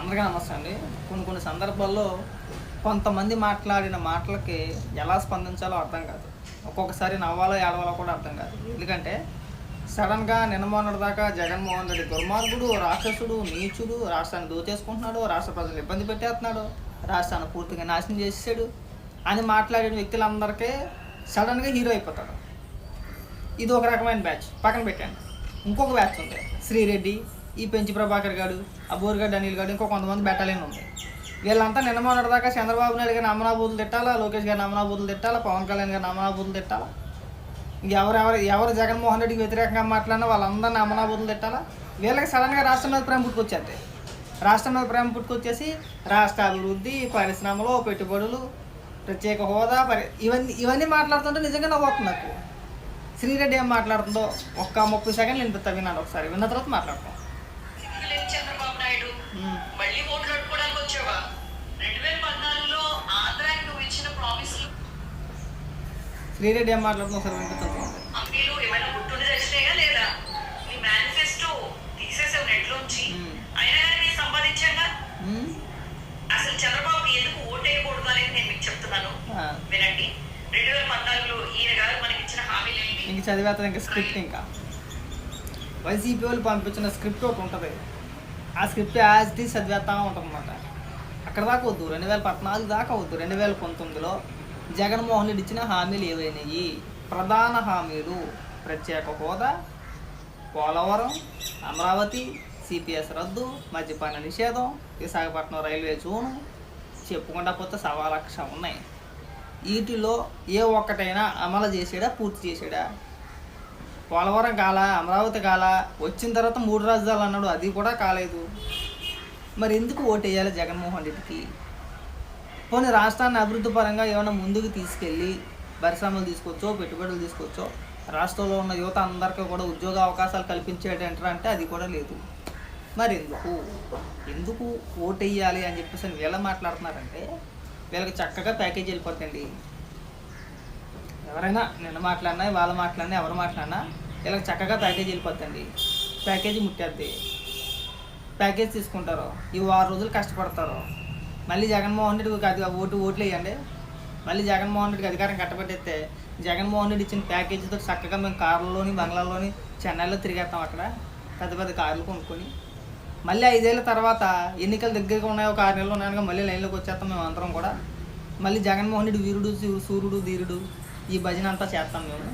అందరికీ నమస్తే అండి. కొన్ని కొన్ని సందర్భాల్లో కొంతమంది మాట్లాడిన మాటలకి ఎలా స్పందించాలో అర్థం కాదు. ఒక్కొక్కసారి నవ్వాలో ఏడవాలో కూడా అర్థం కాదు. ఎందుకంటే సడన్గా నిన్నమోనడి దాకా జగన్మోహన్ రెడ్డి దుర్మార్గుడు రాక్షసుడు నీచుడు రాష్ట్రాన్ని దోచేసుకుంటున్నాడు రాష్ట్ర ప్రజలు ఇబ్బంది పెట్టేస్తున్నాడు రాష్ట్రాన్ని పూర్తిగా నాశనం చేసేసాడు అని మాట్లాడిన వ్యక్తులందరికీ సడన్గా హీరో అయిపోతాడు. ఇది ఒక రకమైన బ్యాచ్. పక్కన పెట్టాను ఇంకొక బ్యాచ్ ఉంది. శ్రీరెడ్డి ఈ పెంచి ప్రభాకర్ గారు ఆ బోరుగడ్డ అనిల్ గారు ఇంకో కొంతమంది బెట్టాలని ఉంది వీళ్ళంతా నిన్న మొన్నటిదాకా చంద్రబాబు నాయుడు గారిని అమనాబూతులు తిట్టాలా లోకేష్ గారిని అమనాబూతులు తిట్టాలా పవన్ కళ్యాణ్ గారిని అమనాబూతులు తిట్టాలా? ఎవరెవరు ఎవరు జగన్మోహన్ రెడ్డికి వ్యతిరేకంగా మాట్లాడినా వాళ్ళందరినీ అమనాబూతులు తిట్టాలా? వీళ్ళకి సడన్గా రాష్ట్రం మీద ప్రేమ పుట్టుకొచ్చేస్తాయి రాష్ట్రం మీద ప్రేమ పుట్టుకొచ్చేసి రాష్ట్ర అభివృద్ధి పరిశ్రమలు పెట్టుబడులు ప్రత్యేక హోదా పరి ఇవన్నీ ఇవన్నీ మాట్లాడుతుంటే నిజంగా నవ్వుతుంది నాకు. శ్రీరెడ్డి ఏం మాట్లాడుతుందో ఒక్క ముప్పై సెకండ్లు వినిపిస్తా విన్నాను ఒకసారి. విన్న తర్వాత మాట్లాడతాం లేదు చంద్రబాబు నాయుడు ఉమ్. మళ్ళీ ఓట్లు అడుకోవడానికి వచ్చావా? రెండు వేల పద్నాలుగులో ఆంధ్రాకి నువ్వు ఇచ్చిన ప్రామిస్లు శ్రీరెడ్డి ఏం ఒకసారి వినిపిస్తుంది అంపీలు ఏమైనా గుర్తుండి తెచ్చినాయా లేదా? నీ మేనిఫెస్టో తీసేసావు నెట్లోంచి. అయినా కానీ నేను సంపాదించాగా? అసలు చంద్రబాబుకి ఎందుకు ఓటు వేయకూడదు అనేది నేను మీకు చెప్తున్నాను. వినండి. రెండు వేల పద్నాలుగులో ఈయన గారు మనకి ఇచ్చిన హామీలు ఏంటి? ఇంక చదివేస్తుంది ఇంకా స్క్రిప్ట్ ఇంకా. వైసీపీ వాళ్ళు పంపించిన స్క్రిప్ట్ ఒకటి ఉంటుంది. ఆ స్క్రిప్ట్ యాజ్ టీ చదివేస్తా ఉంటుందన్నమాట అక్కడ దాకా వద్దు. రెండు వేల పద్నాలుగు దాకా వద్దు. రెండు వేల పంతొమ్మిదిలో జగన్మోహన్ రెడ్డి ఇచ్చిన హామీలు ఏవైనాయి? ప్రధాన హామీలు ప్రత్యేక హోదా పోలవరం అమరావతి సిపిఎస్ రద్దు మద్యపాన నిషేధం విశాఖపట్నం రైల్వే జోను చెప్పుకుండా పోతే సవా లక్ష ఉన్నాయి. వీటిలో ఏ ఒక్కటైనా అమలు చేసాడా పూర్తి చేసాడా? పోలవరం కాల అమరావతి కాల వచ్చిన తర్వాత మూడు రాజధానులు అన్నాడు అది కూడా కాలేదు. మరి ఎందుకు ఓటేయాలి జగన్మోహన్ రెడ్డికి? పోనీ రాష్ట్రాన్ని అభివృద్ధి పరంగా ఏమైనా ముందుకు తీసుకెళ్ళి పరిశ్రమలు తీసుకొచ్చో పెట్టుబడులు తీసుకొచ్చో రాష్ట్రంలో ఉన్న యువత అందరికీ కూడా ఉద్యోగ అవకాశాలు కల్పించేటంటారా అంటే అది కూడా లేదు. మరి ఎందుకు? ఎందుకు ఓటేయాలి అని చెప్పేసి వీళ్ళ మాట్లాడుతున్నారంటే వీళ్ళకి చక్కగా ప్యాకేజ్ వెళ్ళిపోతుంది ఎవరైనా నిన్న మాట్లాడినా వాళ్ళ మాట్లాడినా ఎవరు మాట్లాడినా ఇలా చక్కగా ప్యాకేజ్ వెళ్ళిపోతుంది ప్యాకేజీ ముట్టేద్ది. ప్యాకేజ్ తీసుకుంటారు. ఈ వారం రోజులు కష్టపడతారు. మళ్ళీ జగన్మోహన్ రెడ్డికి అది ఓటు ఓట్లు వేయండి. మళ్ళీ జగన్మోహన్ రెడ్డికి అధికారం కట్టబెట్టేస్తే జగన్మోహన్ రెడ్డి ఇచ్చిన ప్యాకేజీతో చక్కగా మేము కార్లలోని బంగ్లాలోని చెన్నైలో తిరిగేస్తాం అక్కడ. పెద్ద పెద్ద కార్లు కొనుక్కొని. మళ్ళీ ఐదేళ్ళ తర్వాత ఎన్నికలు దగ్గరగా ఉన్నాయి ఒక ఆరు నెలలు ఉన్నాయని మళ్ళీ లైన్లోకి వచ్చేస్తాం మేము అందరం కూడా. మళ్ళీ జగన్మోహన్ రెడ్డి వీరుడు సూర్యుడు ధీరుడు. ఈ భజన అంతా చేస్తాం మేము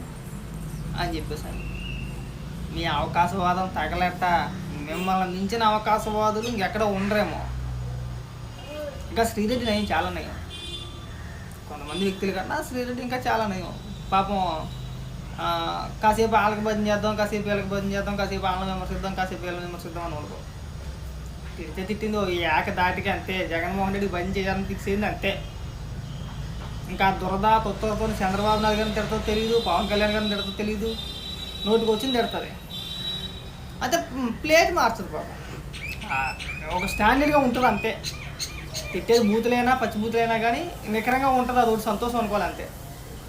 అని చెప్పేసాను మీ అవకాశవాదం తగలట మిమ్మల్ని మించిన అవకాశవాదులు ఇంకెక్కడ ఉండరేమో. ఇంకా శ్రీరెడ్డి నయం చాలా నయం. కొంతమంది వ్యక్తుల కన్నా శ్రీరెడ్డి ఇంకా చాలా నయం. పాపం కాసేపు వాళ్ళకి భజన చేద్దాం కాసేపు వీళ్ళకి భజన చేద్దాం కాసేపు వాళ్ళని విమర్శిద్దాం కాసేపు వీళ్ళని విమర్శిద్దాం అని అనుకో తిడితే తిట్టింది ఓ ఏక దాటికి అంతే. జగన్మోహన్ రెడ్డి భజన చేయాలని ఫిక్స్ అయింది అంతే. ఇంకా దురద కొత్తతో చంద్రబాబు నాయుడు గారిని తిడతా తెలియదు పవన్ కళ్యాణ్ గారిని తిడతా తెలియదు నోటికి వచ్చింది తిడుతుంది అయితే ప్లేట్ మార్చదు బాబు ఒక స్టాండర్డ్గా ఉంటుంది అంతే. తిట్టేది బూతులైనా పచ్చి బూతులైనా కానీ నికరంగా ఉంటుంది అది ఒకటి సంతోషం అనుకోవాలి అంతే.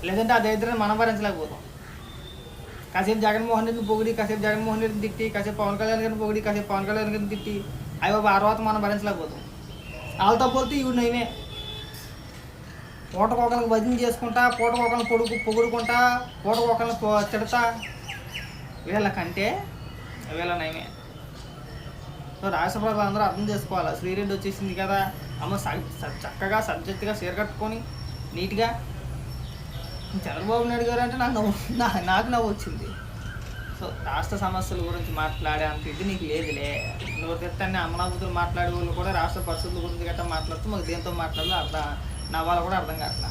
లేదంటే ఆ దరిద్రాన్ని మనం భరించలేకపోతాం. కాసేపు జగన్మోహన్ రెడ్డిని పొగిడి కాసేపు జగన్మోహన్ రెడ్డిని తిట్టి కాసేపు పవన్ కళ్యాణ్ గారిని పొగిడి కాసేపు పవన్ కళ్యాణ్ గారిని తిట్టి అయ్యో ఆ తర్వాత మనం భరించలేకపోతాం. వాళ్ళతో పోతే ఇవి నేనే పూటకొకరికి భజన చేసుకుంటా పూటకొకరిని పొడుగు పొగుడుకుంటా పూటకొకరిని తిడతా. వీళ్ళకంటే వీళ్ళ నయమే. సో రాష్ట్ర ప్రజలు అందరూ అర్థం చేసుకోవాలి. శ్రీరెడ్డి వచ్చేసింది కదా. అమ్మ చక్కగా సబ్జెక్ట్గా కట్టుకొని నీట్గా. చంద్రబాబు నాయుడు గారు అంటే నాకు నవ్వు నా- నాకు నవ్వు వచ్చింది. సో రాష్ట్ర సమస్యల గురించి మాట్లాడే అంత ఇది నీకు లేదులే. నువ్వు తిట్టని అమనాభూతులు మాట్లాడే వాళ్ళు కూడా రాష్ట్ర పరిస్థితుల గురించి గట్రా మాట్లాడుతూ మాకు దేంతో మాట్లాడాలో అర్థం నవ్వాలి కూడా అర్థం కావట్లా.